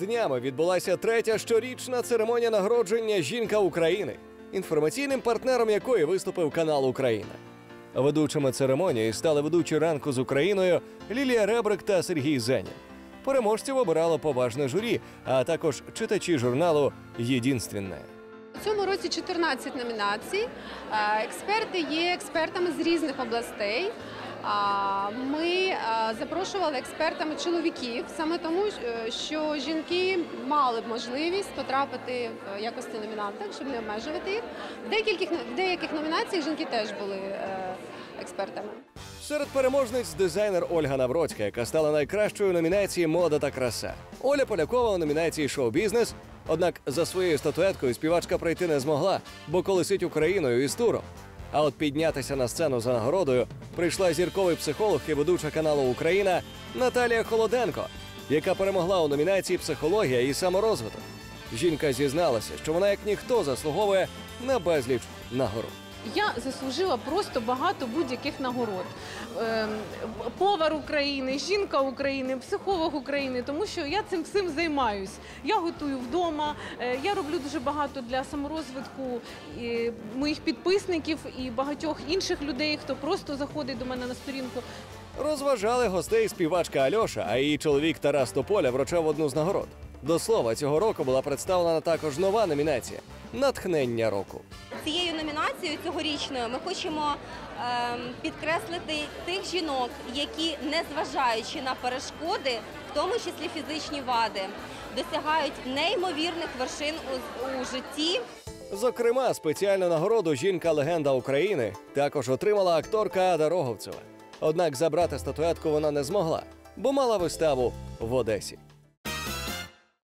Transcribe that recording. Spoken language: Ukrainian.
Днями відбулася третя щорічна церемонія нагородження Жінка України, інформаційним партнером якої виступив канал Україна. Ведучими церемонії стали ведучі ранку з Україною Лілія Ребрик та Сергій Зенін. Переможців обирало поважне журі, а також читачі журналу Єдинственне. У цьому році 14 номінацій. Е, Експерти є експертами з різних областей. Запрошували експертами чоловіків саме тому, е, що жінки мали б можливість потрапити в якості номінанта, щоб не обмежувати їх. В деяких, в деяких номінаціях жінки теж були е, експертами. Серед переможниць дизайнер Ольга Навроцька, яка стала найкращою номінації Мода та краса. Оля Полякова у номінації Шоу-бізнес. Однак за своєю статуеткою співачка пройти не змогла, бо колесить Україною із туром. А от піднятися на сцену за нагородою прийшла зірковий психолог і ведуча каналу Україна Наталія Холоденко, яка перемогла у номінації Психологія і саморозвиток. Жінка зізналася, що вона як ніхто заслуговує на безліч нагород. Я заслужила просто багато будь-яких нагород. Ем, Повар України, жінка України, психолог України, тому що я цим всім займаюсь. Я готую вдома, е, я роблю дуже багато для саморозвитку моїх підписників і багатьох інших людей, хто просто заходить до мене на сторінку. Розважали гостей співачка Альоша, а її чоловік Тарас Тополя вручав одну з нагород. До слова, цього року була представлена також нова номінація Натхнення року. Цією номінацією цьогорічною ми хочемо ем, підкреслити тих жінок, які, незважаючи на перешкоди, в тому числі фізичні вади, досягають неймовірних вершин у, житті. Зокрема, спеціальну нагороду жінка-легенда України також отримала акторка Ада Роговцева. Однак забрати статуетку вона не змогла, бо мала виставу в Одесі.